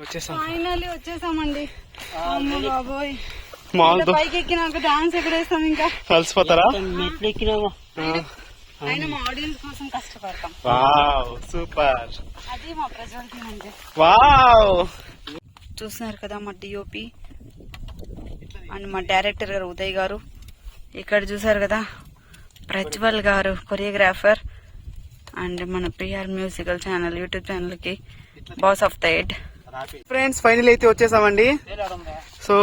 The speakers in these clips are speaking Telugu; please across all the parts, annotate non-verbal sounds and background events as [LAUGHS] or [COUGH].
వచ్చేసాం. ఫైనల్లీ వచ్చేసామండి. అమ్మ బాబోయ్. మామూలు ఇంత పైకి ఎక్కినాక డాన్స్ ఇంకా. కలిసిపోతారా? మెట్లు ఎక్కినాము అయినా మా ఆడియన్స్ కోసం కష్టపడతాం. Wow super. అది మా ప్రజలకి అంటే వావ్. చూస్తున్నారు కదా మా డిఓపి అండ్ మా డైరెక్టర్ గారు ఉదయ్ గారు. ఇక్కడ చూసారు కదా ప్రజ్వల్ గారు కొరియోగ్రాఫర్ అండ్ మన పిఆర్ మ్యూజికల్ ఛానల్ యూట్యూబ్ ఛానల్కి boss of the ed friends final అయితే వచ్చేసామండి. సో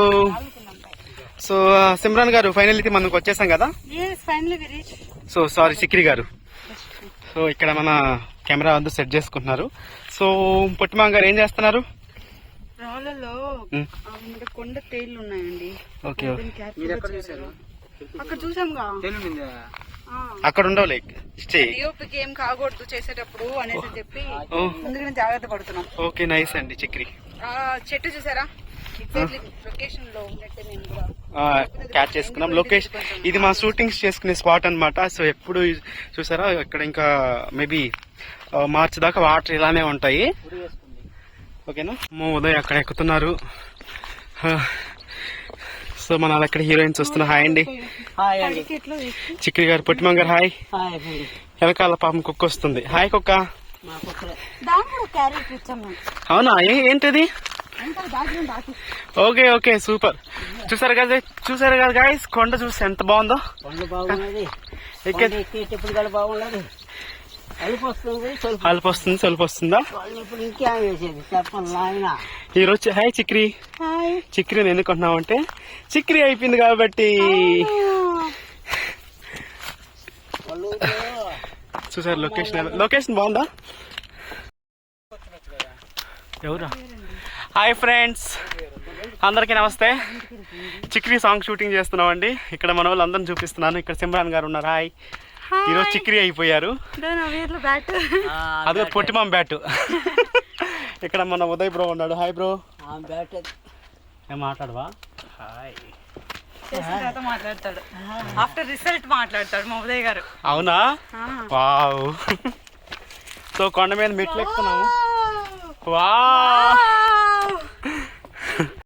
సో సిమ్రాన్ గారు ఫైనల్ అయితే మనకు వచ్చేసాం కదా? సో సారీ సిక్రి గారు. సో ఇక్కడ మన కెమెరా అంతా సెట్ చేసుకుంటున్నారు. సో పొట్టిమాం గారు ఏం చేస్తున్నారు? రాళ్ళలో మ్. ఆ మీద కొండ తేళ్ళు ఉన్నాయండి. ఓకే చేశారు. అక్కడ చూసాంగా ఆ. అక్కడ ఉండవు లైక్ డిఓపికి ఏం కాకూడదు చేసేటప్పుడు అనేసి చెప్పి ఓ ముందుగానే జాగ్రత్త పడుతున్నాం. ఓకే నైస్ అండి చక్రి. ఆ చెట్టు చూసారా? ఎగ్జాక్ట్లీ లొకేషన్లో ఉన్నట్టు నేను కూడా. క్యాచ్ చేసుకున్నాం. లొకేషన్ ఇది మా షూటింగ్స్ చేసుకునే స్పాట్ అన్నమాట. సో ఎప్పుడు చూసారా? ఇక్కడ ఇంకా మేబీ మార్చ్ దాకా వాటర్ ఇలానే ఉంటాయి. ఓకేనా మా ఉదయ్ అక్కడ ఎక్కుతున్నారు. సో మన అక్కడ హీరోయిన్స్ వస్తున్నా హాయ్ అండి. చిక్రి గారు పొట్టిమం గారు హాయ్. వెనకాల పాపం కుక్క వస్తుంది. హాయ్ కుక్క. అవునా? ఏంటిది? Okay okay super. చూసారు కదా చూసారు కదా గాయస్ కొండ చూసి ఎంత బాగుందో? ఎక్కేటప్పుడు కూడా బాగున్నది. అలుపు వస్తుంది సొలుపు వస్తుంది ఈ రోజు హాయ్ చిక్రి. హాయ్. చిక్రీని ఎందుకు అంటే చిక్రీ అయిపోయింది కాబట్టి. చూసారు లొకేషన్ లొకేషన్ బాగుందా? ఎవరా? Hi friends. అందరికీ నమస్తే. చిక్రీ సాంగ్ షూటింగ్ చేస్తున్నామండి. ఇక్కడ మన వాళ్ళు అందరిని చూపిస్తున్నాను. ఇక్కడ సిమ్రాన్ గారు ఉన్నారు. హాయ్. ఈరోజు చిక్రీ అయిపోయారు. బ్యాట్ అదే పొట్టిమాం బ్యాట్. ఇక్కడ మన ఉదయ్ బ్రో ఉన్నాడు. హాయ్ బ్రో బ్యాట్ ఏం మాట్లాడవా? హాయ్ మాట్లాడతాడు. ఆఫ్టర్ రిజల్ట్ మాట్లాడతాడు మా ఉదయ్ గారు. అవునా? వావ్ [LAUGHS] సో కొండ మీద మెట్లు ఎక్కుతున్నాము. వా [LAUGHS]